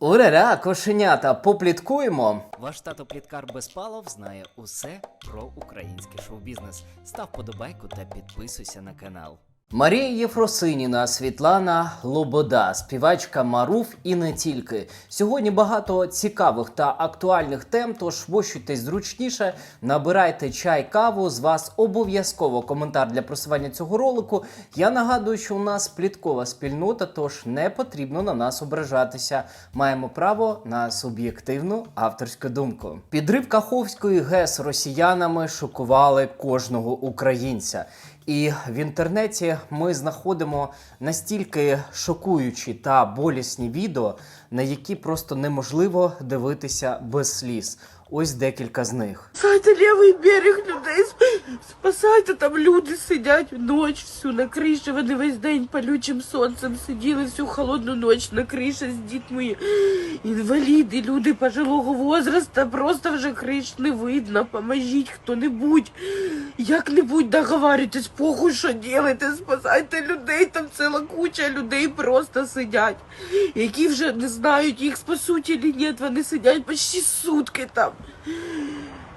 Урара, кошенята, попліткуємо. Ваш тато Пліткар Безпалов знає усе про український шоу-бізнес. Став подобайку та підписуйся на канал. Марія Єфросиніна, Світлана Лобода, співачка Маруф і не тільки. Сьогодні багато цікавих та актуальних тем. Тож вощуйтесь зручніше, набирайте чай, каву. З вас обов'язково коментар для просування цього ролику. Я нагадую, що у нас пліткова спільнота, тож не потрібно на нас ображатися. Маємо право на суб'єктивну авторську думку. Підрив Каховської ГЕС росіянами шокували кожного українця. І в інтернеті ми знаходимо настільки шокуючі та болісні відео, на які просто неможливо дивитися без сліз. Ось декілька з них. Спасайте лівий берег людей. Спасайте, там люди сидять ніч всю на криші. Вони весь день палючим сонцем сиділи всю холодну ніч на криші з дітьми. Інваліди, люди пожилого возраста, просто вже криш не видно. Поможіть хто-небудь. Як-небудь договарюйтесь, похуй, що ділите, спасайте людей, там ціла куча людей просто сидять, які вже не знають, їх спасуть чи ні, вони сидять почти сутки там.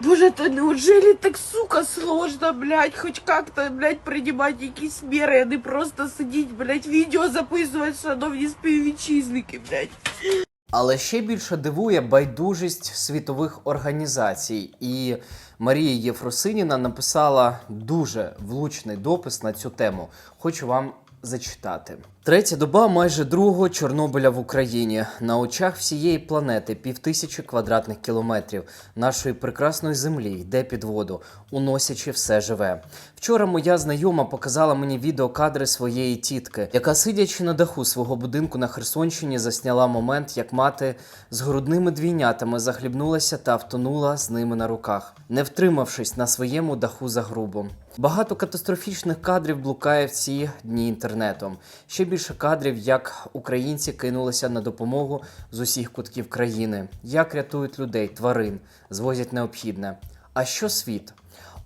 Боже, то неужели так, сука, сложно, блядь, хоть как-то, блядь, принимать якісь міри, а не просто сидіть, блядь, відео записувати, шановні співвітчизники, блядь. Але ще більше дивує байдужість світових організацій. І Марія Єфросиніна написала дуже влучний допис на цю тему. Хочу вам зачитати. Третя доба майже другого Чорнобиля в Україні. На очах всієї планети півтисячі квадратних кілометрів нашої прекрасної землі йде під воду, уносячи все живе. Вчора моя знайома показала мені відеокадри своєї тітки, яка, сидячи на даху свого будинку на Херсонщині, засняла момент, як мати з грудними двійнятами захлібнулася та втонула з ними на руках, не втримавшись на своєму даху за грубом. Багато катастрофічних кадрів блукає в ці дні інтернетом. Ще більше кадрів, як українці кинулися на допомогу з усіх кутків країни, як рятують людей, тварин, звозять необхідне. А що світ?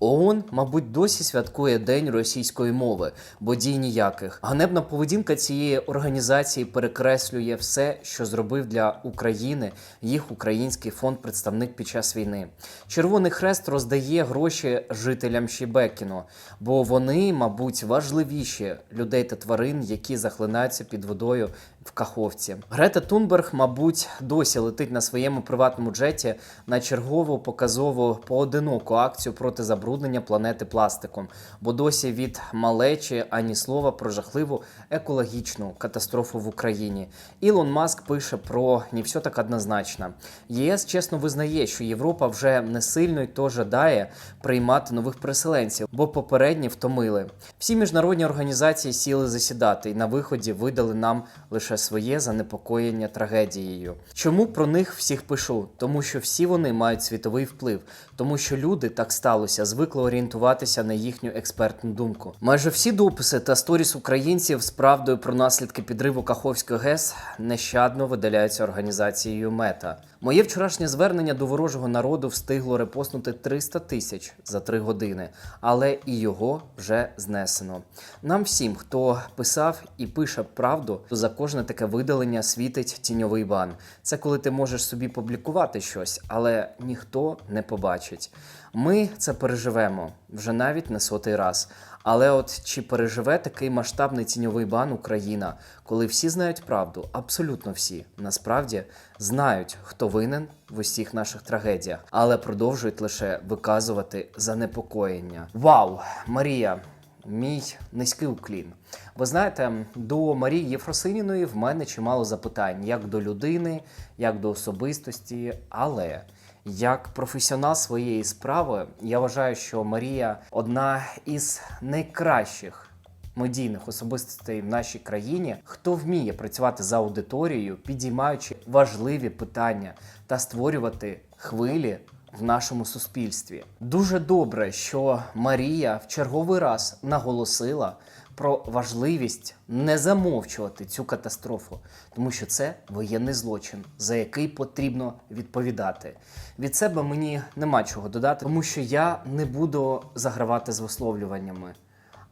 ООН, мабуть, досі святкує День російської мови, бо дій ніяких. Ганебна поведінка цієї організації перекреслює все, що зробив для України їх український фонд представник під час війни. Червоний хрест роздає гроші жителям Щебекіно, бо вони, мабуть, важливіші людей та тварин, які захлинаються під водою в Каховці. Грета Тунберг, мабуть, досі летить на своєму приватному джеті на чергову показову поодиноку акцію проти забруднення планети пластиком, бо досі від малечі ані слова про жахливу екологічну катастрофу в Україні. Ілон Маск пише про не все так однозначно. ЄС чесно визнає, що Європа вже не сильно й то жадає приймати нових переселенців, бо попередні втомили. Всі міжнародні організації сіли засідати і на виході видали нам лише своє занепокоєння трагедією. Чому про них всіх пишу? Тому що всі вони мають світовий вплив, тому що люди так сталося, звикли орієнтуватися на їхню експертну думку. Майже всі дописи та сторіс українців з правдою про наслідки підриву Каховської ГЕС нещадно видаляються організацією Мета. Моє вчорашнє звернення до ворожого народу встигло репостнути 300 тисяч за три години, але і його вже знесено. Нам всім, хто писав і пише правду, то за кожне таке видалення світить тіньовий бан. Це коли ти можеш собі публікувати щось, але ніхто не побачить. Ми це переживемо вже навіть не сотий раз. Але от чи переживе такий масштабний тіньовий бан Україна, коли всі знають правду, абсолютно всі насправді знають, хто винен в усіх наших трагедіях, але продовжують лише виказувати занепокоєння. Вау, Марія! Мій низький уклін. Ви знаєте, до Марії Єфросиніної в мене чимало запитань як до людини, як до особистості, але як професіонал своєї справи, я вважаю, що Марія одна із найкращих медійних особистостей в нашій країні, хто вміє працювати за аудиторією, підіймаючи важливі питання та створювати хвилі в нашому суспільстві. Дуже добре, що Марія в черговий раз наголосила про важливість не замовчувати цю катастрофу, тому що це воєнний злочин, за який потрібно відповідати. Від себе мені нема чого додати, тому що я не буду загравати з висловлюваннями.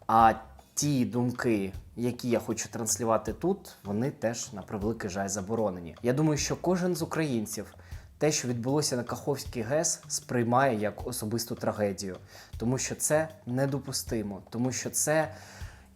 А ті думки, які я хочу транслювати тут, вони теж на превеликий жаль заборонені. Я думаю, що кожен з українців те, що відбулося на Каховській ГЕС, сприймає як особисту трагедію, тому що це недопустимо, тому що це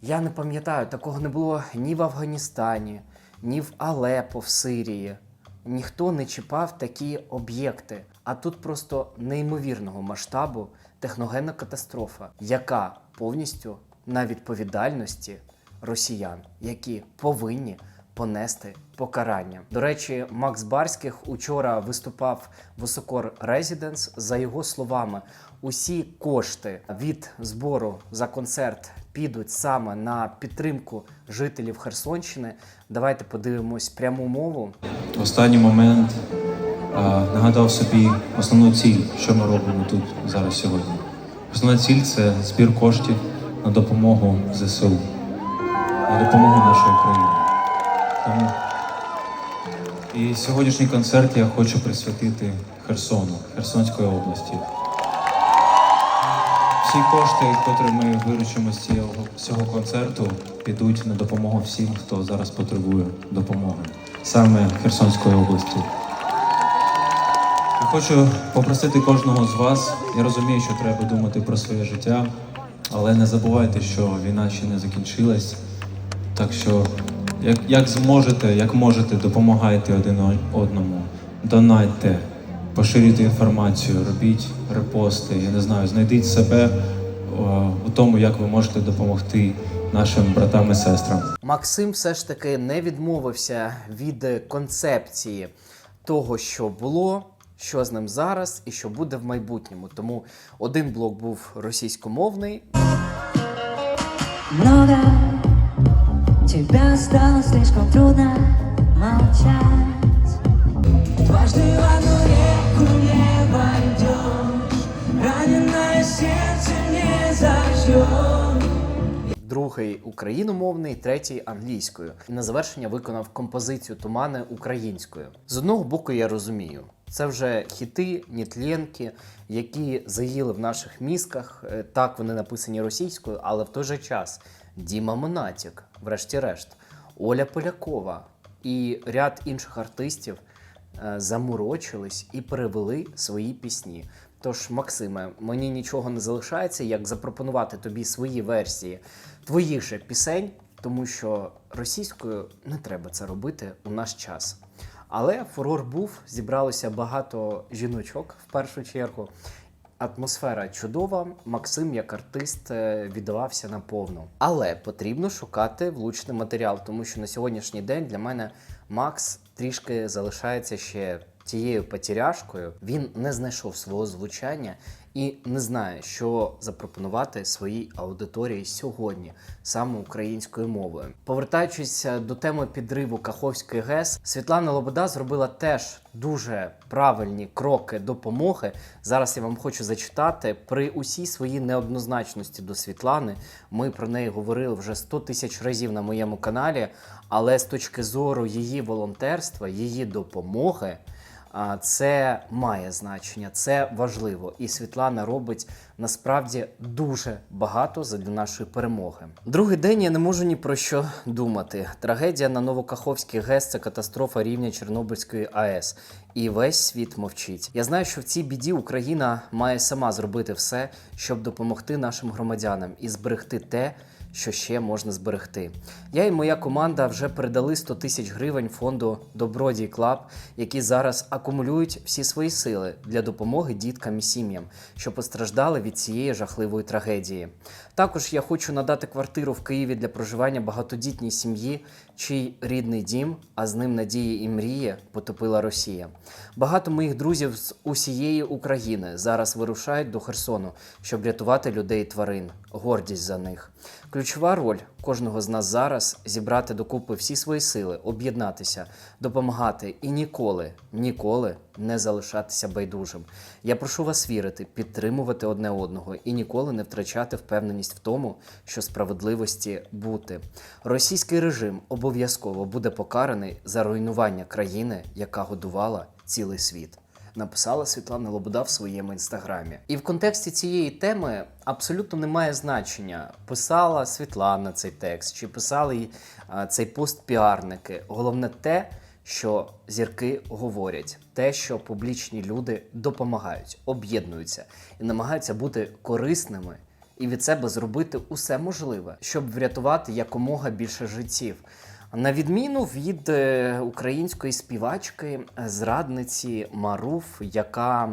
я не пам'ятаю, такого не було ні в Афганістані, ні в Алепо в Сирії. Ніхто не чіпав такі об'єкти. А тут просто неймовірного масштабу техногенна катастрофа, яка повністю на відповідальності росіян, які повинні понести покарання. До речі, Макс Барських учора виступав в Осокор Резіденс. За його словами, усі кошти від збору за концерт підуть саме на підтримку жителів Херсонщини. Давайте подивимось пряму мову. Останній момент е, нагадав собі основну ціль, що ми робимо тут зараз сьогодні. Основна ціль це збір коштів на допомогу ЗСУ, на допомогу нашої країни. Тому і сьогоднішній концерт я хочу присвятити Херсону, Херсонської області. Всі кошти, які ми виручимо з цього, цього концерту, підуть на допомогу всім, хто зараз потребує допомоги, саме Херсонської області. Я хочу попросити кожного з вас. Я розумію, що треба думати про своє життя, але не забувайте, що війна ще не закінчилась. Так що, як, як зможете, як можете, допомагайте один одному, донайте, поширюйте інформацію, робіть репости, я не знаю, знайдіть себе у тому, як ви можете допомогти нашим братам і сестрам. Максим все ж таки не відмовився від концепції того, що було, що з ним зараз і що буде в майбутньому. Тому один блок був російськомовний, много Тебя стало слишком трудно молчать Дважды в одну другий україномовний, третій англійською. І на завершення виконав композицію Тумани українською. З одного боку, я розумію. Це вже хіти, нітленки, які заїли в наших мізках. Е, Так, вони написані російською, але в той же час Діма Монатік, врешті-решт, Оля Полякова і ряд інших артистів е, заморочились і перевели свої пісні. Тож, Максиме, мені нічого не залишається, як запропонувати тобі свої версії твоїх же пісень, тому що російською не треба це робити у наш час. Але фурор був, зібралося багато жіночок в першу чергу. Атмосфера чудова. Максим, як артист, е, віддавався наповну. Але потрібно шукати влучний матеріал, тому що на сьогоднішній день для мене Макс трішки залишається ще тією потеряшкою. Він не знайшов свого звучання і не знає, що запропонувати своїй аудиторії сьогодні, саме українською мовою. Повертаючись е, до теми підриву Каховської ГЕС, Світлана Лобода зробила теж дуже правильні кроки допомоги. Зараз я вам хочу зачитати при усій своїй неоднозначності до Світлани. Ми про неї говорили вже 100 тисяч разів на моєму каналі. Але з точки зору її волонтерства, її допомоги. Це має значення, це важливо. І Світлана робить насправді дуже багато задля нашої перемоги. Другий день я не можу ні про що думати. Трагедія на Новокаховській ГЕС це катастрофа рівня Чорнобильської АЕС. І весь світ мовчить. Я знаю, що в цій біді Україна має сама зробити все, щоб допомогти нашим громадянам і зберегти те, що ще можна зберегти. Я і моя команда вже передали 100 тисяч гривень фонду Добродій Клаб, які зараз акумулюють всі свої сили для допомоги діткам і сім'ям, що постраждали від цієї жахливої трагедії. Також я хочу надати квартиру в Києві для проживання багатодітній сім'ї, чий рідний дім, а з ним надії і мрії потопила Росія. Багато моїх друзів з усієї України зараз вирушають до Херсону, щоб рятувати людей і тварин. Гордість за них. Ключова роль кожного з нас зараз зібрати докупи всі свої сили, об'єднатися, допомагати і ніколи, ніколи не залишатися байдужим. Я прошу вас вірити, підтримувати одне одного і ніколи не втрачати впевненість в тому, що справедливості бути. Російський режим обов'язково буде покараний за руйнування країни, яка годувала цілий світ. Написала Світлана Лобода в своєму інстаграмі. І в контексті цієї теми абсолютно немає значення, писала Світлана цей текст чи писали а, цей пост піарники. Головне те, що зірки говорять, те, що публічні люди допомагають, об'єднуються і намагаються бути корисними і від себе зробити усе можливе, щоб врятувати якомога більше життів. На відміну від е, української співачки, е, зрадниці Маруф, яка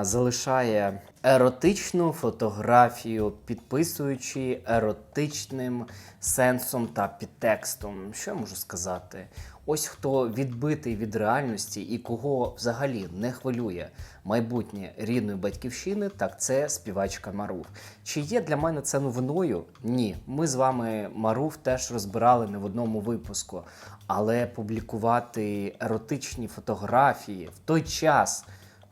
залишає еротичну фотографію, підписуючи еротичним сенсом та підтекстом. Що я можу сказати? Ось хто відбитий від реальності і кого взагалі не хвилює майбутнє рідної батьківщини, так це співачка Маруф. Чи є для мене це новиною? Ні. Ми з вами Маруф теж розбирали не в одному випуску. Але публікувати еротичні фотографії в той час,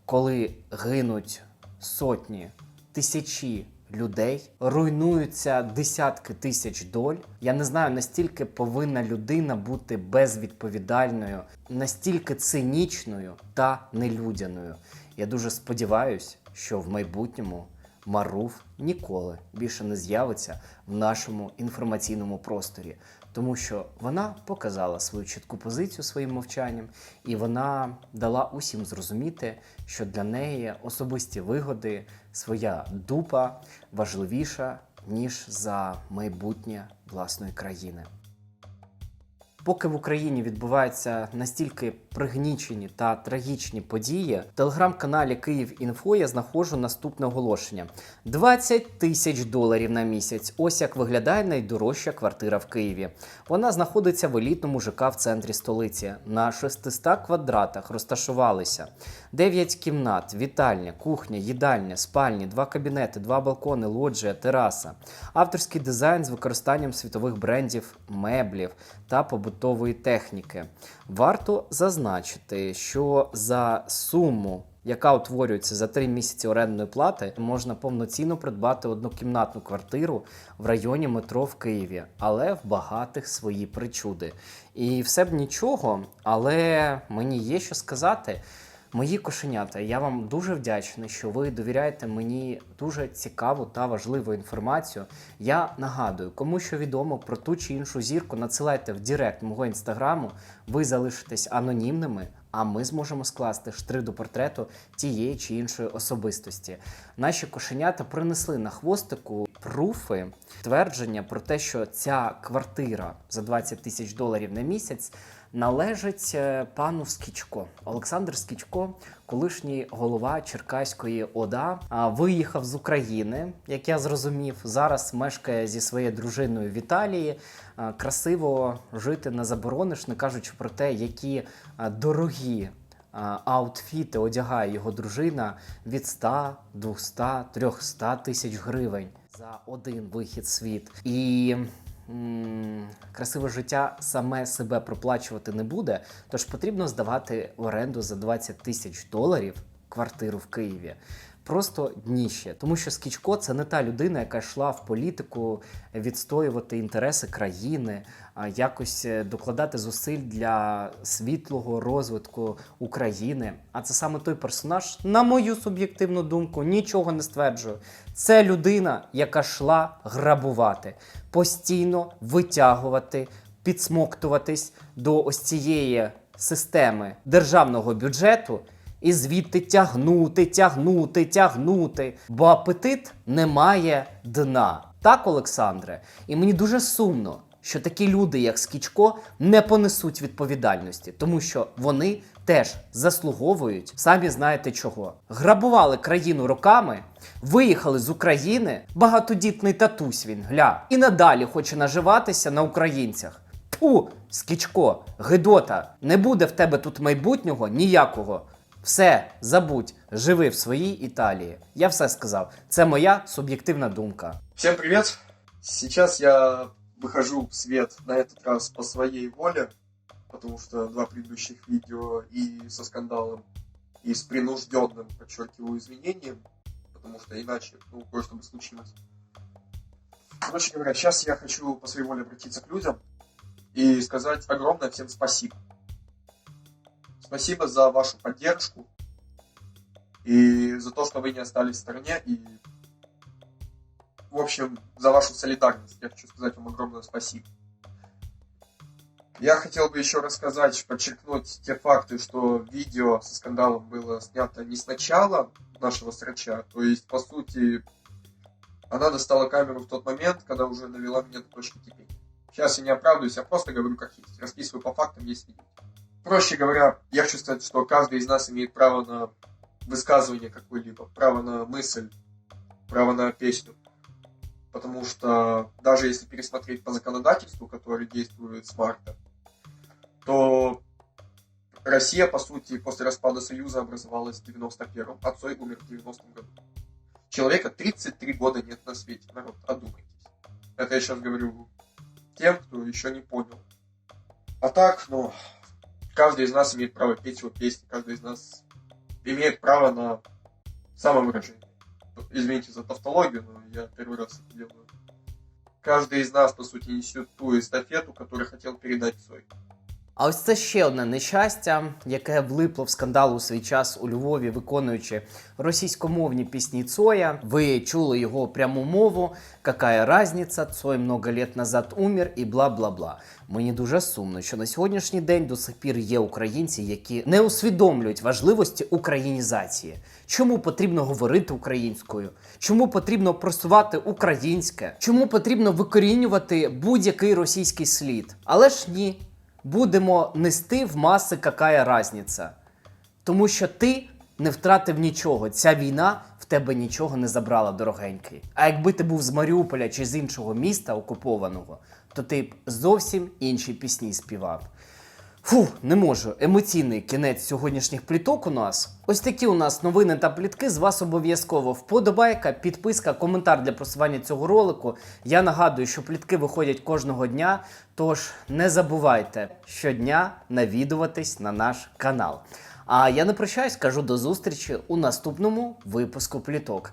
коли гинуть сотні, тисячі людей, руйнуються десятки тисяч доль. Я не знаю, настільки повинна людина бути безвідповідальною, настільки цинічною та нелюдяною. Я дуже сподіваюся, що в майбутньому Маруф ніколи більше не з'явиться в нашому інформаційному просторі, тому що вона показала свою чітку позицію своїм мовчанням, і вона дала усім зрозуміти, що для неї особисті вигоди, своя дупа важливіша ніж за майбутнє власної країни. Поки в Україні відбуваються настільки пригнічені та трагічні події, в телеграм-каналі Київ Інфо я знаходжу наступне оголошення: 20 тисяч доларів на місяць. Ось як виглядає найдорожча квартира в Києві. Вона знаходиться в елітному ЖК в центрі столиці. На 600 квадратах розташувалися 9 кімнат, вітальня, кухня, їдальня, спальні, два кабінети, два балкони, лоджія, тераса, авторський дизайн з використанням світових брендів, меблів та побутової техніки. Варто зазначити, що за суму. Яка утворюється за три місяці орендної плати, можна повноцінно придбати однокімнатну квартиру в районі метро в Києві, але в багатих свої причуди. І все б нічого, але мені є що сказати. Мої кошенята, я вам дуже вдячний, що ви довіряєте мені дуже цікаву та важливу інформацію. Я нагадую, кому що відомо про ту чи іншу зірку, надсилайте в Директ мого інстаграму. Ви залишитесь анонімними, а ми зможемо скласти штрих до портрету тієї чи іншої особистості. Наші кошенята принесли на хвостику пруфи, твердження про те, що ця квартира за 20 тисяч доларів на місяць належить е, пану Скічко. Олександр Скічко, колишній голова Черкаської ОДА, виїхав з України, як я зрозумів. Зараз мешкає зі своєю дружиною в Італії. Красиво жити не заборониш, не кажучи про те, які дорогі аутфіти одягає його дружина від 100, 200, 300 тисяч гривень за один вихід світ. І красиве життя саме себе проплачувати не буде, тож потрібно здавати в оренду за 20 тисяч доларів квартиру в Києві. Просто дніще, тому що Скічко це не та людина, яка йшла в політику відстоювати інтереси країни, а якось е, докладати зусиль для світлого розвитку України. А це саме той персонаж, на мою суб'єктивну думку, нічого не стверджую. Це людина, яка йшла грабувати, постійно витягувати, підсмоктуватись до ось цієї системи державного бюджету. І звідти тягнути, тягнути, тягнути, бо апетит не має дна. Так, Олександре? І мені дуже сумно, що такі люди, як Скічко, не понесуть відповідальності, тому що вони теж заслуговують, самі знаєте чого. Грабували країну роками, виїхали з України, багатодітний татусь він, гля, і надалі хоче наживатися на українцях. Ту, Скічко, Гидота, не буде в тебе тут майбутнього ніякого. Все, забудь, живи в своїй Італії. Я все сказав. Це моя суб'єктивна думка. Всем привет! Сейчас я выхожу в свет на этот раз по своей воле, потому что два предыдущих видео и со скандалом, и с принужденным, подчеркиваю, извинением, потому что иначе, ну, кое-что бы случилось. Короче говоря, сейчас я хочу по своей воле обратиться к людям и сказать огромное всем спасибо. Спасибо за вашу поддержку, И за то, что вы не остались в стороне. И, в общем, за вашу солидарность я хочу сказать вам огромное спасибо. Я хотел бы еще рассказать, подчеркнуть те факты, что видео со скандалом было снято не с начала нашего срача, то есть, по сути, она достала камеру в тот момент, когда уже навела меня до точки кипения. Сейчас я не оправдываюсь, я просто говорю как есть, расписываю по фактам, есть видео. Проще говоря, я хочу сказать, что каждый из нас имеет право на высказывание какое-либо, право на мысль, право на песню. Потому что даже если пересмотреть по законодательству, которое действует с марта, то Россия, по сути, после распада Союза образовалась в 91-м, а Цой умер в 90-м году. Человека 33 года нет на свете, народ, одумайтесь. Это я сейчас говорю тем, кто еще не понял. А так, ну, каждый из нас имеет право петь его песни, каждый из нас имеет право на самовыражение. Извините за тавтологию, но я первый раз это делаю. Каждый из нас, по сути, несет ту эстафету, которую хотел передать Цой. А ось це ще одне нещастя, яке влипло в скандал у свій час у Львові, виконуючи російськомовні пісні Цоя. Ви чули його пряму мову. Какая разниця? Цой много лет назад умер і бла бла бла. Мені дуже сумно, що на сьогоднішній день до сих пір є українці, які не усвідомлюють важливості українізації. Чому потрібно говорити українською? Чому потрібно просувати українське? Чому потрібно викорінювати будь-який російський слід? Але ж ні будемо нести в маси какая разниця. Тому що ти не втратив нічого. Ця війна в тебе нічого не забрала, дорогенький. А якби ти був з Маріуполя чи з іншого міста окупованого, то ти б зовсім інші пісні співав. Фу, не можу. Емоційний кінець сьогоднішніх пліток у нас. Ось такі у нас новини та плітки. З вас обов'язково вподобайка, підписка, коментар для просування цього ролику. Я нагадую, що плітки виходять кожного дня. Тож не забувайте щодня навідуватись на наш канал. А я не прощаюсь, кажу до зустрічі у наступному випуску пліток.